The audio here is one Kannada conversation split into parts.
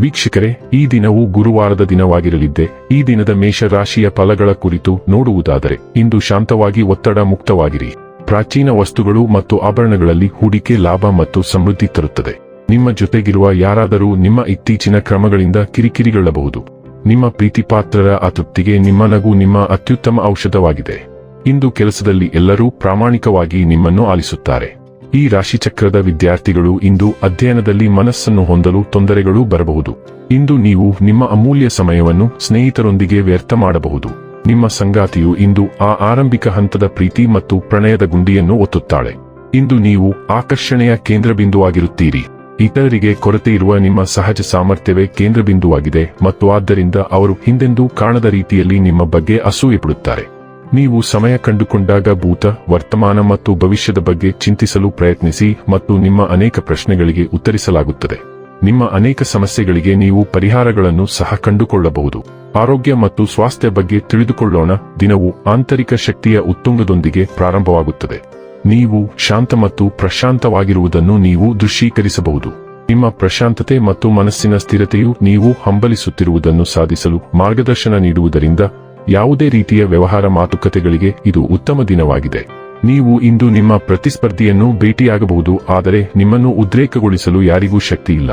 ವೀಕ್ಷಕರೇ, ಈ ದಿನವು ಗುರುವಾರದ ದಿನವಾಗಿರಲಿದ್ದೆ, ಈ ದಿನದ ಮೇಷರಾಶಿಯ ಫಲಗಳ ಕುರಿತು ನೋಡುವುದಾದರೆ, ಇಂದು ಶಾಂತವಾಗಿ ಒತ್ತಡ ಮುಕ್ತವಾಗಿರಿ. ಪ್ರಾಚೀನ ವಸ್ತುಗಳು ಮತ್ತು ಆಭರಣಗಳಲ್ಲಿ ಹೂಡಿಕೆ ಲಾಭ ಮತ್ತು ಸಮೃದ್ಧಿ ತರುತ್ತದೆ. ನಿಮ್ಮ ಜೊತೆಗಿರುವ ಯಾರಾದರೂ ನಿಮ್ಮ ಇತ್ತೀಚಿನ ಕ್ರಮಗಳಿಂದ ಕಿರಿಕಿರಿಗೊಳ್ಳಬಹುದು. ನಿಮ್ಮ ಪ್ರೀತಿಪಾತ್ರರ ಅತೃಪ್ತಿಗೆ ನಿಮ್ಮ ನಗು ನಿಮ್ಮ ಅತ್ಯುತ್ತಮ ಔಷಧವಾಗಿದೆ. ಇಂದು ಕೆಲಸದಲ್ಲಿ ಎಲ್ಲರೂ ಪ್ರಾಮಾಣಿಕವಾಗಿ ನಿಮ್ಮನ್ನು ಆಲಿಸುತ್ತಾರೆ. ಈ ರಾಶಿಚಕ್ರದ ವಿದ್ಯಾರ್ಥಿಗಳು ಇಂದು ಅಧ್ಯಯನದಲ್ಲಿ ಮನಸ್ಸನ್ನು ಹೊಂದಲು ತೊಂದರೆಗಳು ಬರಬಹುದು. ಇಂದು ನೀವು ನಿಮ್ಮ ಅಮೂಲ್ಯ ಸಮಯವನ್ನು ಸ್ನೇಹಿತರೊಂದಿಗೆ ವ್ಯರ್ಥ ಮಾಡಬಹುದು. ನಿಮ್ಮ ಸಂಗಾತಿಯು ಇಂದು ಆ ಆರಂಭಿಕ ಹಂತದ ಪ್ರೀತಿ ಮತ್ತು ಪ್ರಣಯದ ಗುಂಡಿಯನ್ನು ಒತ್ತುತ್ತಾಳೆ. ಇಂದು ನೀವು ಆಕರ್ಷಣೆಯ ಕೇಂದ್ರಬಿಂದುವಾಗಿರುತ್ತೀರಿ. ಇತರರಿಗೆ ಕೊರತೆ ಇರುವ ನಿಮ್ಮ ಸಹಜ ಸಾಮರ್ಥ್ಯವೇ ಕೇಂದ್ರಬಿಂದುವಾಗಿದೆ ಮತ್ತು ಆದ್ದರಿಂದ ಅವರು ಹಿಂದೆಂದೂ ಕಾಣದ ರೀತಿಯಲ್ಲಿ ನಿಮ್ಮ ಬಗ್ಗೆ ಅಸೂಯೆ ಅಸೂಯೆಪಡುತ್ತಾರೆ. ನೀವು ಸಮಯ ಕಂಡುಕೊಂಡಾಗ ಭೂತ, ವರ್ತಮಾನ ಮತ್ತು ಭವಿಷ್ಯದ ಬಗ್ಗೆ ಚಿಂತಿಸಲು ಪ್ರಯತ್ನಿಸಿ ಮತ್ತು ನಿಮ್ಮ ಅನೇಕ ಪ್ರಶ್ನೆಗಳಿಗೆ ಉತ್ತರಿಸಲಾಗುತ್ತದೆ. ನಿಮ್ಮ ಅನೇಕ ಸಮಸ್ಯೆಗಳಿಗೆ ನೀವು ಪರಿಹಾರಗಳನ್ನು ಸಹ ಕಂಡುಕೊಳ್ಳಬಹುದು. ಆರೋಗ್ಯ ಮತ್ತು ಸ್ವಾಸ್ಥ್ಯ ಬಗ್ಗೆ ತಿಳಿದುಕೊಳ್ಳೋಣ. ದಿನವು ಆಂತರಿಕ ಶಕ್ತಿಯ ಉತ್ತುಂಗದೊಂದಿಗೆ ಪ್ರಾರಂಭವಾಗುತ್ತದೆ. ನೀವು ಶಾಂತ ಮತ್ತು ಪ್ರಶಾಂತವಾಗಿರುವುದನ್ನು ನೀವು ದೃಶ್ಯೀಕರಿಸಬಹುದು. ನಿಮ್ಮ ಪ್ರಶಾಂತತೆ ಮತ್ತು ಮನಸ್ಸಿನ ಸ್ಥಿರತೆಯು ನೀವು ಹಂಬಲಿಸುತ್ತಿರುವುದನ್ನು ಸಾಧಿಸಲು ಮಾರ್ಗದರ್ಶನ ನೀಡುವುದರಿಂದ ಯಾವುದೇ ರೀತಿಯ ವ್ಯವಹಾರ ಮಾತುಕತೆಗಳಿಗೆ ಇದು ಉತ್ತಮ ದಿನವಾಗಿದೆ. ನೀವು ಇಂದು ನಿಮ್ಮ ಪ್ರತಿಸ್ಪರ್ಧಿಯನ್ನು ಭೇಟಿಯಾಗಬಹುದು, ಆದರೆ ನಿಮ್ಮನ್ನು ಉದ್ರೇಕಗೊಳಿಸಲು ಯಾರಿಗೂ ಶಕ್ತಿ ಇಲ್ಲ.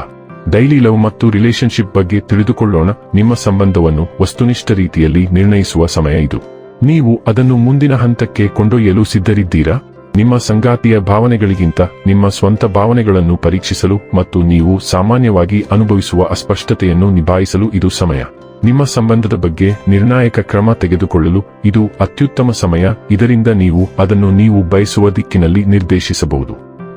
ಡೈಲಿ ಲವ್ ಮತ್ತು ರಿಲೇಶನ್ಶಿಪ್ ಬಗ್ಗೆ ತಿಳಿದುಕೊಳ್ಳೋಣ, ನಿಮ್ಮ ಸಂಬಂಧವನ್ನು ವಸ್ತುನಿಷ್ಠ ರೀತಿಯಲ್ಲಿ ನಿರ್ಣಯಿಸುವ ಸಮಯ ಇದು. ನೀವು ಅದನ್ನು ಮುಂದಿನ ಹಂತಕ್ಕೆ ಕೊಂಡೊಯ್ಯಲು ಸಿದ್ಧರಿದ್ದೀರಾ? ನಿಮ್ಮ ಸಂಗಾತಿಯ ಭಾವನೆಗಳಿಗಿಂತ ನಿಮ್ಮ ಸ್ವಂತ ಭಾವನೆಗಳನ್ನು ಪರೀಕ್ಷಿಸಲು ಮತ್ತು ನೀವು ಸಾಮಾನ್ಯವಾಗಿ ಅನುಭವಿಸುವ ಅಸ್ಪಷ್ಟತೆಯನ್ನು ನಿಭಾಯಿಸಲು ಇದು ಸಮಯ. ನಿಮ್ಮ ಸಂಬಂಧದ ಬಗ್ಗೆ ನಿರ್ಣಾಯಕ ಕ್ರಮ ತೆಗೆದುಕೊಳ್ಳಲು ಇದು ಅತ್ಯುತ್ತಮ ಸಮಯ, ಇದರಿಂದ ನೀವು ಅದನ್ನು ನೀವು ಬಯಸುವ ದಿಕ್ಕಿನಲ್ಲಿ ನಿರ್ದೇಶಿಸಬಹುದು.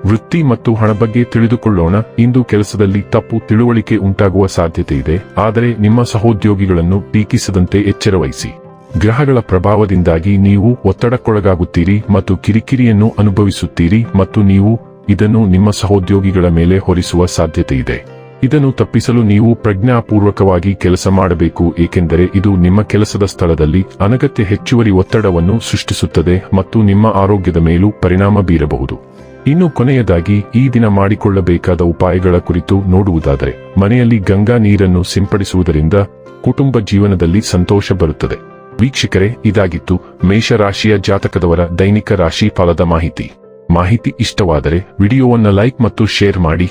ವೃತ್ತಿ ಮತ್ತು ಹಣ ಬಗ್ಗೆ ತಿಳಿದುಕೊಳ್ಳೋಣ, ಇಂದು ಕೆಲಸದಲ್ಲಿ ತಪ್ಪು ತಿಳುವಳಿಕೆ ಉಂಟಾಗುವ ಸಾಧ್ಯತೆ ಇದೆ, ಆದರೆ ನಿಮ್ಮ ಸಹೋದ್ಯೋಗಿಗಳನ್ನು ಟೀಕಿಸದಂತೆ ಎಚ್ಚರವಹಿಸಿ. ಗ್ರಹಗಳ ಪ್ರಭಾವದಿಂದಾಗಿ ನೀವು ಒತ್ತಡಕ್ಕೊಳಗಾಗುತ್ತೀರಿ ಮತ್ತು ಕಿರಿಕಿರಿಯನ್ನು ಅನುಭವಿಸುತ್ತೀರಿ ಮತ್ತು ನೀವು ಇದನ್ನು ನಿಮ್ಮ ಸಹೋದ್ಯೋಗಿಗಳ ಮೇಲೆ ಹೊರಿಸುವ ಸಾಧ್ಯತೆ ಇದೆ. ಇದನ್ನು ತಪ್ಪಿಸಲು ನೀವು ಪ್ರಜ್ಞಾಪೂರ್ವಕವಾಗಿ ಕೆಲಸ ಮಾಡಬೇಕು, ಏಕೆಂದರೆ ಇದು ನಿಮ್ಮ ಕೆಲಸದ ಸ್ಥಳದಲ್ಲಿ ಅನಗತ್ಯ ಹೆಚ್ಚುವರಿ ಒತ್ತಡವನ್ನು ಸೃಷ್ಟಿಸುತ್ತದೆ ಮತ್ತು ನಿಮ್ಮ ಆರೋಗ್ಯದ ಮೇಲೂ ಪರಿಣಾಮ ಬೀರಬಹುದು. ಇನ್ನು ಕೊನೆಯದಾಗಿ, ಈ ದಿನ ಮಾಡಿಕೊಳ್ಳಬೇಕಾದ ಉಪಾಯಗಳ ಕುರಿತು ನೋಡುವುದಾದರೆ, ಮನೆಯಲ್ಲಿ ಗಂಗಾ ನೀರನ್ನು ಸಿಂಪಡಿಸುವುದರಿಂದ ಕುಟುಂಬ ಜೀವನದಲ್ಲಿ ಸಂತೋಷ ಬರುತ್ತದೆ. ವೀಕ್ಷಕರೇ, ಇದಾಗಿತ್ತು ಮೇಷರಾಶಿಯ ಜಾತಕದವರ ದೈನಿಕ ರಾಶಿ ಫಲದ ಮಾಹಿತಿ. ಮಾಹಿತಿ ಇಷ್ಟವಾದರೆ, ವಿಡಿಯೋವನ್ನು ಲೈಕ್ ಮತ್ತು ಶೇರ್ ಮಾಡಿ.